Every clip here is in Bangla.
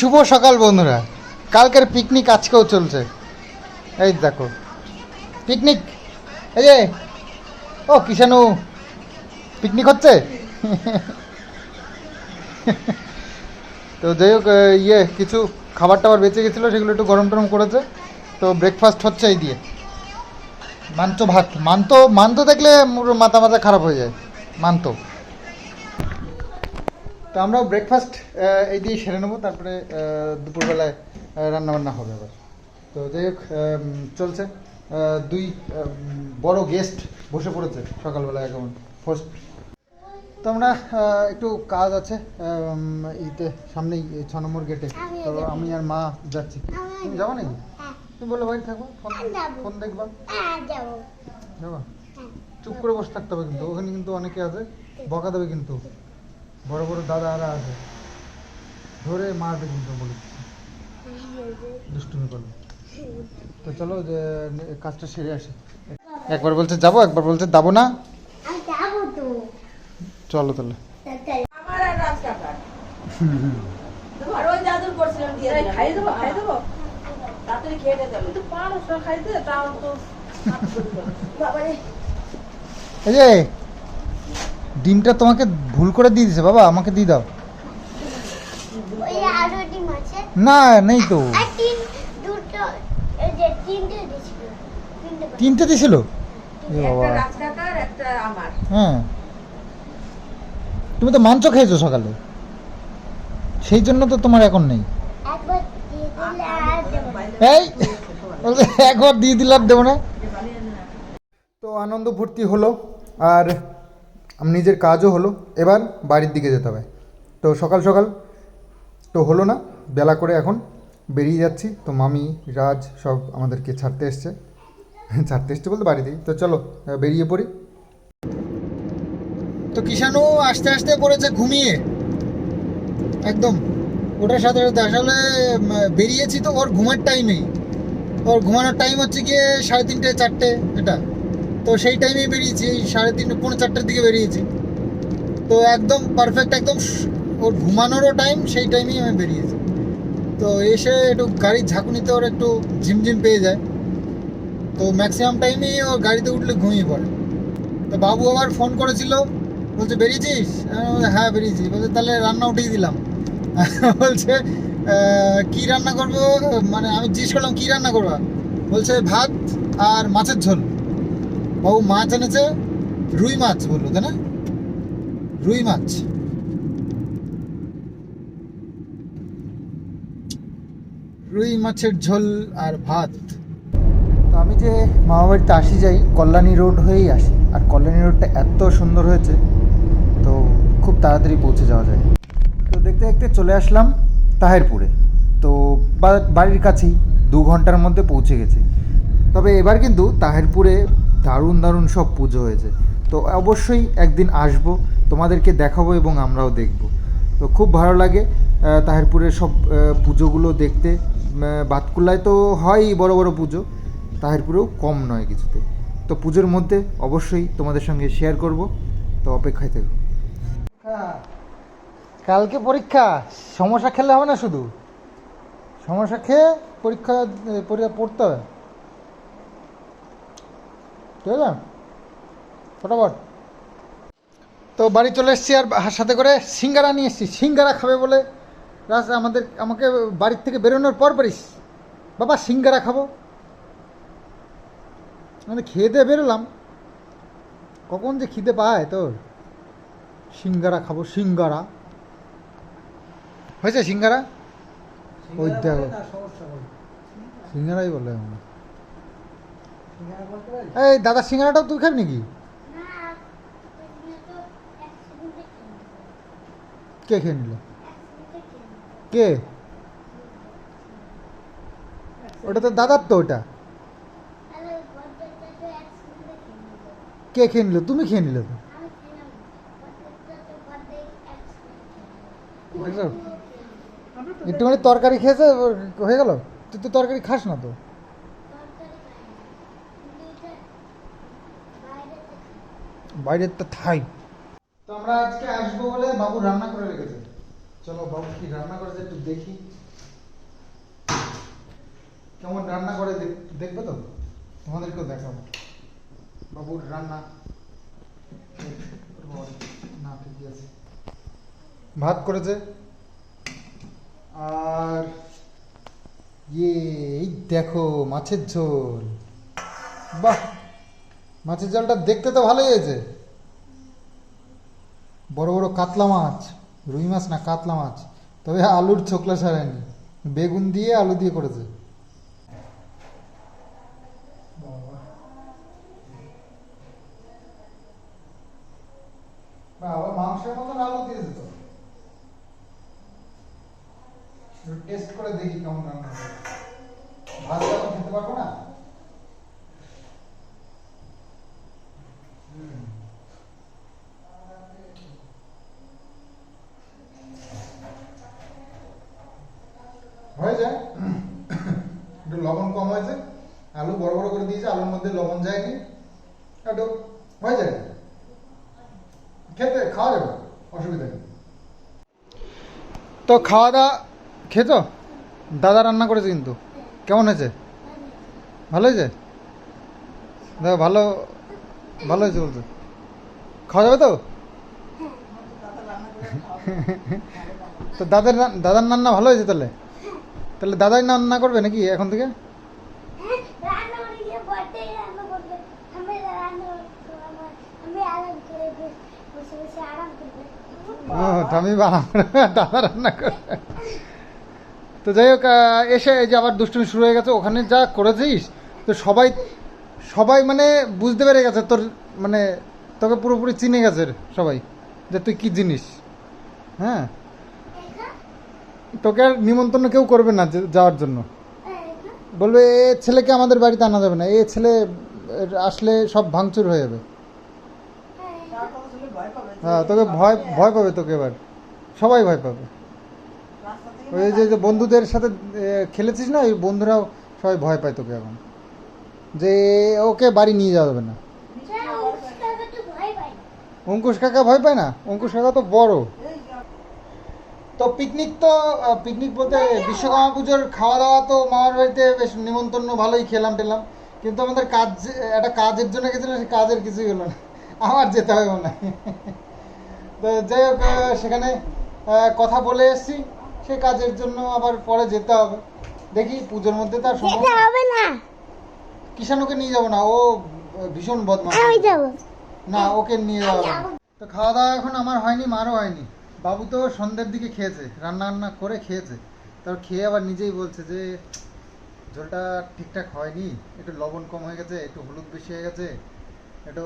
শুভ সকাল, বন্ধুরা। কালকের পিকনিক আজকেও চলছে। এই দেখো পিকনিক এই যে, ও, কিষানু পিকনিক হচ্ছে? তো যাই হোক ইয়ে কিছু খাবার টাবার বেঁচে গেছিল, সেগুলো একটু গরম টরম করেছে। তো ব্রেকফাস্ট হচ্ছে এই দিয়ে। মান্ত ভাত। মান্ত মান্ত দেখলে মাথা মাথা খারাপ হয়ে যায়। মান্ত তো আমরাও ব্রেকফাস্ট এই দিয়ে সেরে নেব তারপরে দুপুরবেলায় রান্না বান্না হবে আবার। তো যাই হোক চলছে। দুই বড় গেস্ট বসে পড়েছে সকালবেলায় এখন ফার্স্ট তো আমরা একটু কাজ আছে ইতে সামনেই ছ নম্বর গেটে তো আমি আর মা যাচ্ছি। তুমি যাব নাকি? হ্যাঁ। তুমি বললে বাড়ি থাকব ফোন ফোন দেখবা? হ্যাঁ যাব? হ্যাঁ। চুপ করে বসে থাকতে হবে কিন্তু ওখানে কিন্তু অনেকে আছে বকা দেবে কিন্তু। বড় বড় দাদারা আছে। ধরে মারবে কিন্তু বলে দুষ্টুমি করবে। তো চলো যে কাজটা সেরে আসি। একবার বলছে যাব একবার বলছে যাব না। আমি যাব তো। চলো তাহলে। এই যে ডিমটা তোমাকে ভুল করে দিয়ে দিছে বাবা আমাকে দিয়ে দাও। না নেই তো। তিনটে দিছিল। হ্যাঁ। তুমি তো মাংস খেয়েছো সকালে। সেই জন্য তো তোমার এখন নেই। এই একবার দিয়ে দিলাম দেবো না। তো আনন্দ ফুর্তি হলো। আর নিজের কাজও হলো, এবার বাড়ির দিকে যেতে হবে। তো সকাল সকাল তো হলো না, বেলা করে এখন বেরিয়ে যাচ্ছি। তো মামি, রাজ সব আমাদেরকে ছাড়তে এসছে। ছাড়তে এসছে বলতে বাড়িতেই। তো চলো বেরিয়ে পড়ি। তো কিষানু আস্তে আস্তে পড়েছে ঘুমিয়ে। একদম। ওটার সাথে সাথে আসলে বেরিয়েছি তো, ওর ঘুমার টাইমেই ওর ঘুমানোর টাইম হচ্ছে গিয়ে সাড়ে তিনটে, চারটে, এটা। তো সেই টাইমেই বেরিয়েছি সাড়ে তিনটে পৌনে চারটের দিকে বেরিয়েছি। তো একদম পারফেক্ট একদম ওর ঘুমানোরও টাইম সেই টাইমেই আমি বেরিয়েছি। তো এসে একটু গাড়ির ঝাঁকুনিতে ওর একটু ঝিমঝিম পেয়ে যায়। তো ম্যাক্সিমাম টাইমেই ও গাড়িতে উঠলে ঘুমিয়ে পড়ে। তো বাবু আবার ফোন করেছিল বলছে বেরিয়েছিস? হ্যাঁ বেরিয়েছি। বলছে তাহলে রান্না উঠিয়ে দিলাম। বলছে "আহ, কি রান্না করব? মানে আমি জিজ্ঞেস করলাম কি রান্না করবা? বলছে ভাত আর মাছের ঝোল। বাবু মাছ এনেছে, রুই মাছ বলল, তাই না? রুই মাছ। রুই মাছের ঝোল আর ভাত। তো আমি যে মামা বাড়িতে আসি যাই, কল্যাণী রোড হয়েই আসি। আর কল্যাণী রোডটা এত সুন্দর হয়েছে, তো খুব তাড়াতাড়ি পৌঁছে যাওয়া যায়। তো দেখতে দেখতে চলে আসলাম তাহেরপুরে। তো বাড়ির কাছেই দু ঘণ্টার মধ্যে পৌঁছে গেছি। তবে এবার কিন্তু তাহেরপুরে দারুণ দারুণ সব পুজো হয়েছে। তো অবশ্যই একদিন আসব, তোমাদেরকে দেখাবো এবং আমরাও দেখব। তো খুব ভালো লাগে তাহেরপুরের সব পুজোগুলো দেখতে। বাতকুল্লায় তো হয়ই বড় বড় পুজো, তাহেরপুরেও কম নয় কিছুতে। তো পুজোর মধ্যে অবশ্যই তোমাদের সঙ্গে শেয়ার করব। তো অপেক্ষায় থেকো। কালকে পরীক্ষা, সমস্যা খেলে হবে না শুধু? সমস্যা খেয়ে পরীক্ষা পড়তে হবে? ঠিক আছে ফটাফট। তো বাড়ি চলে এসেছি আর সাথে করে সিঙ্গারা নিয়ে এসেছি। সিঙ্গারা খাবে বলে রাস আমাদের আমাকে বাড়ির থেকে বেরোনোর পর পারিস বাবা সিঙ্গারা খাব। মানে খেয়ে দিয়ে বেরোলাম। কখন যে খিদে পায় তোর। সিঙ্গারা খাব সিঙ্গারা। হয়েছে সিঙ্গারা? ওই দেখো। সিঙ্গারাই বলে আমরা এই, দাদা সিঙ্গারাটাও তুই খাবি নাকি। কে খেয়ে নিল। কে ওটা তো দাদার তো ওটা। কে খেয়ে নিল তুমি খেয়ে নিলে তো একটুখানি তরকারি খেয়েছে হয়ে গেল তুই তো তরকারি খাস না তো তরকারি খাই না। কিন্তু এটা বাইরেতে খাই। বাইরের তো থাই। তো আমরা আজকে আসব বলে বাবু রান্না করে রেখেছে। চলো বাবু কি রান্না করেছে একটু দেখি। কেমন রান্না করে দেখ- দেখবে তো? তোমাদেরকেও দেখাবো। বাবুর রান্না। না ঠিকই আছে। ভাত করেছে? আর ইয়ে এই দেখো মাছের ঝোল। বাহ! মাছের জালটা দেখতে তো ভালোই হয়েছে। বড় বড় কাতলা মাছ, রুই মাছ না, কাতলা মাছ। তবে আলুর ছোকলা ছাড়ায়নি বেগুন দিয়ে আলু দিয়ে করেছে। মাংসের মতন আলু দিয়েছে তো। টেস্ট করে দেখি কেমন রান্না ভাত খেতে পারব না? একটু লবণ কম হয়েছে। আলু বড় বড় করে দিয়েছে আলুর মধ্যে লবণ যায়নি। একটু হয়ে যায় খেতে খাওয়া যাবে অসুবিধা নেই। তো খাওয়া দাওয়া খেতো দাদা রান্না করেছে কিন্তু। কেমন হয়েছে? ভালো হয়েছে? দেখো ভালো ভালো হয়েছে বলছে খাওয়া যাবে তো? তো দাদার দাদার রান্না ভালো হয়েছে তাহলে? তাহলে দাদাই রান্না করবে নাকি এখন থেকে? দাদা রান্না তো যাই হোক এসে যে আবার দুষ্টুমি শুরু হয়ে গেছে, ওখানে যা করেছিস, তো সবাই সবাই মানে বুঝতে পেরে গেছে তোর মানে তোকে পুরোপুরি চিনে গেছে সবাই, যে তুই কি জিনিস হ্যাঁ? তোকে আর নিমন্ত্রণ কেউ করবে না যাওয়ার জন্য। বলবে এ ছেলেকে আমাদের বাড়িতে আনা যাবে না। এ ছেলে আসলে সব ভাঙচুর হয়ে যাবে। হ্যাঁ তোকে ভয় ভয় পাবে তোকে এবার। সবাই ভয় পাবে। ওই যে যে বন্ধুদের সাথে খেলেছিস না? ওই বন্ধুরাও সবাই ভয় পায় তোকে এখন। যে ওকে বাড়ি নিয়ে যাওয়া যাবে না। অঙ্কুশ কাকা ভয় পায় না? অঙ্কুশ কাকা তো বড়। তো পিকনিক তো পিকনিক বলতে বিশ্বকর্মা পুজোর খাওয়া দাওয়া তো মামার বাড়িতে বেশ নিমন্ত্রণ ভালোই খেলাম টেলাম। কিন্তু আমাদের কাজ একটা কাজের জন্য গেছিলাম সেই কাজের কিছুই হলো না। আমার যেতে হবে মনে হয়। তো যাই হোক সেখানে কথা বলে এসেছি। সে কাজের জন্য আবার পরে যেতে হবে। দেখি পুজোর মধ্যে তার সম্ভব হবে না। কিষাণুকে নিয়ে যাব না ও ভীষণ বদমাশ। আমি যাব। না ওকে নিয়ে না। তো খাওয়া দাওয়া এখন আমার হয়নি মারও হয়নি। বাবু তো সন্ধ্যের দিকে খেয়েছে, রান্না বান্না করে খেয়েছে। তারপর খেয়ে আবার নিজেই বলছে যে, ঝোলটা ঠিকঠাক হয়নি, একটু লবণ কম হয়ে গেছে, একটু হলুদ বেশি হয়ে গেছে, একটু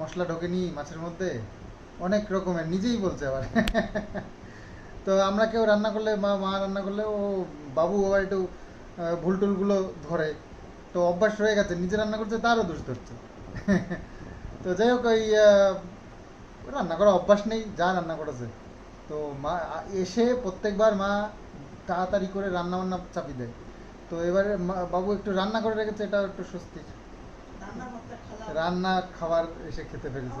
মশলা ঢোকেনি মাছের মধ্যে, অনেক রকমের, নিজেই বলছে আবার। তো আমরা কেউ রান্না করলে মা মা রান্না করলে ও, বাবু আবার একটু ভুল টুলগুলো ধরে। তো অভ্যাস হয়ে গেছে, নিজে রান্না করছে, তারও দোষ ধরছে। তো যাই হোক, ওই রান্না করা অভ্যাস নেই যা রান্না করেছে। তো মা এসে প্রত্যেকবার মা তাড়াতাড়ি করে রান্না বান্না চাপি দেয়। তো এবারে বাবু একটু রান্না করে রেখেছে এটা একটু স্বস্তির। রান্না খাবার এসে খেতে পেরেছে।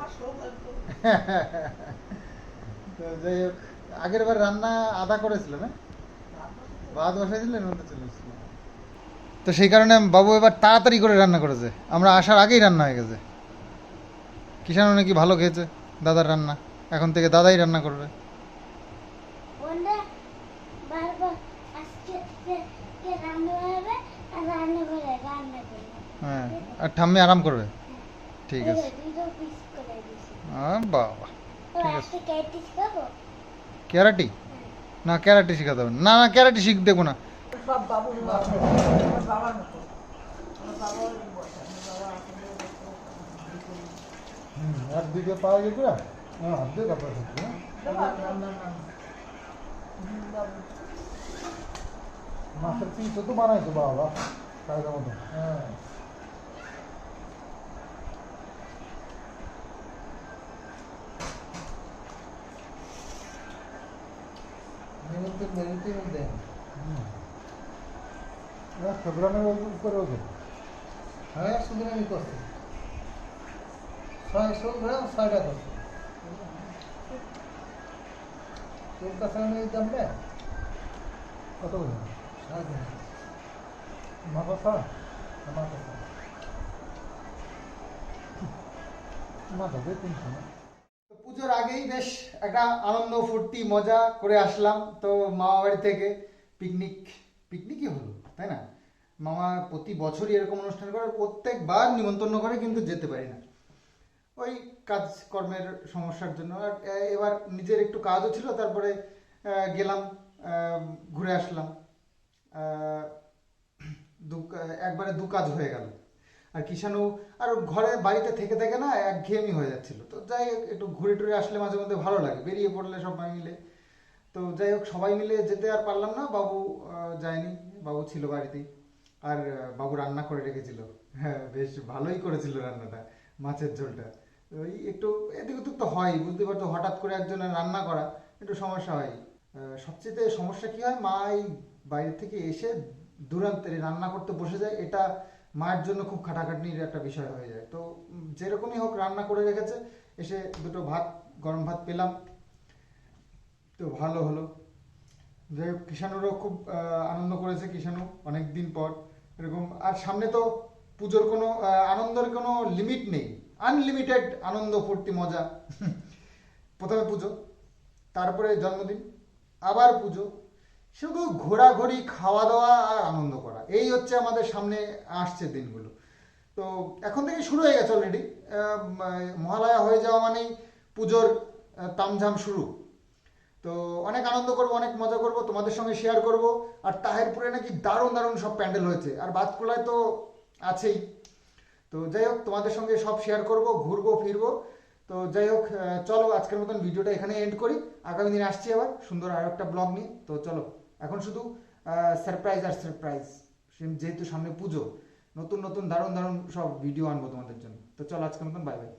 তো যাই হোক আগের বার রান্না আদা করেছিল না? ভাত বসাইছিলেন চলে তো সেই কারণে বাবু এবার তাড়াতাড়ি করে রান্না করেছে। আমরা আসার আগেই রান্না হয়ে গেছে। কিষানও নাকি ভালো খেয়েছে। দাদার রান্না। এখন থেকে দাদাই রান্না করবে। হ্যাঁ আর ঠাম্মি আরাম করবে? ঠিক আছে। বাবা ঠিক আছে। ক্যারাটি না ক্যারাটি শেখাতে হবে না। না ক্যারাটি শিখ দেবো না। বাবুর মতো। বাবার মতো আমার বাবাও এই বয়স, আমার বাবা আসলে আর দিকে পাওয়া যাবে হ্যাঁ হাত দিয়ে তারপরে বাবা, না, না, না, না। হুম, বাবু। মাছের পিস তো বানাইছো বাবা কায়দা মতো হ্যাঁ ফেব্রুয়ারির উপরে ওজন হ্যাঁ সুন্দরানি করছে ছয়শো গ্রাম কত তো পুজোর আগেই বেশ একটা আনন্দ, ফুর্তি, মজা করে আসলাম। তো মামা বাড়ি থেকে পিকনিক পিকনিকই হলো, তাই না? মামা প্রতি বছরই এরকম অনুষ্ঠান করে, প্রত্যেকবার নিমন্ত্রণ করে কিন্তু যেতে পারি না। ওই কাজকর্মের সমস্যার জন্য। আর এবার নিজের একটু কাজও ছিল, তারপরে গেলাম ঘুরে আসলাম। দু, একবারে দু কাজ হয়ে গেল। আর কিষাণু আর ঘরে বাড়িতে থেকে থেকে না, একঘেয়েমি হয়ে যাচ্ছিল। তো যাই হোক, একটু ঘুরে টুরে আসলে মাঝে মধ্যে ভালো লাগে, বেরিয়ে পড়লে সবাই মিলে। তো যাই হোক, সবাই মিলে যেতে আর পারলাম না, বাবু যায়নি, বাবু ছিল বাড়িতেই আর, বাবু রান্না করে রেখেছিল। হ্যাঁ বেশ ভালোই করেছিল রান্নাটা, মাছের ঝোলটা। ওই একটু এদিক ওদিক তো হয় বুঝতে পারছ, হঠাৎ করে একজনের রান্না করা, একটু সমস্যা হয় সবচেয়ে সমস্যা কি হয়, মা এই বাইরে থেকে এসে দুরান্তে রান্না করতে বসে যায়, এটা মায়ের জন্য খুব খাটাখাটনির একটা বিষয় হয়ে যায়। তো যেরকমই হোক রান্না করে রেখেছে, এসে দুটো ভাত, গরম ভাত পেলাম, তো ভালো হলো। যাই হোক, কিষাণুরও খুব আনন্দ করেছে কিষাণু অনেক দিন পর, এরকম, আর সামনে তো পুজোর কোনো আনন্দের কোনো লিমিট নেই। আনলিমিটেড আনন্দ ফুর্তি মজা। প্রথমে পুজো, তারপরে জন্মদিন, আবার পুজো, শুধু ঘোরাঘুরি খাওয়া দাওয়া আর আনন্দ করা। এই হচ্ছে আমাদের সামনে আসছে দিনগুলো। তো এখন থেকে শুরু হয়ে গেছে অলরেডি মহালয়া হয়ে যাওয়া মানেই পুজোর তামঝাম শুরু। তো অনেক আনন্দ করব, অনেক মজা করব, তোমাদের সঙ্গে শেয়ার করব। আর তাহেরপুরে নাকি দারুণ দারুণ সব প্যান্ডেল হয়েছে। আর বাতকুলায় তো আছেই। তো যাই হোক, তোমাদের সঙ্গে সব শেয়ার করব, ঘুরবো, ফিরবো। তো যাই হোক চলো আজকের মতন ভিডিওটা এখানে এন্ড করি। আগামী দিন আসছি আবার সুন্দর আরও একটা ব্লগ নিয়ে। তো চলো, এখন শুধু সারপ্রাইজ আর সারপ্রাইজ যেহেতু সামনে পুজো, নতুন নতুন দারুণ দারুণ সব ভিডিও আনব তোমাদের জন্য। তো চলো আজকের মতন বাই বাই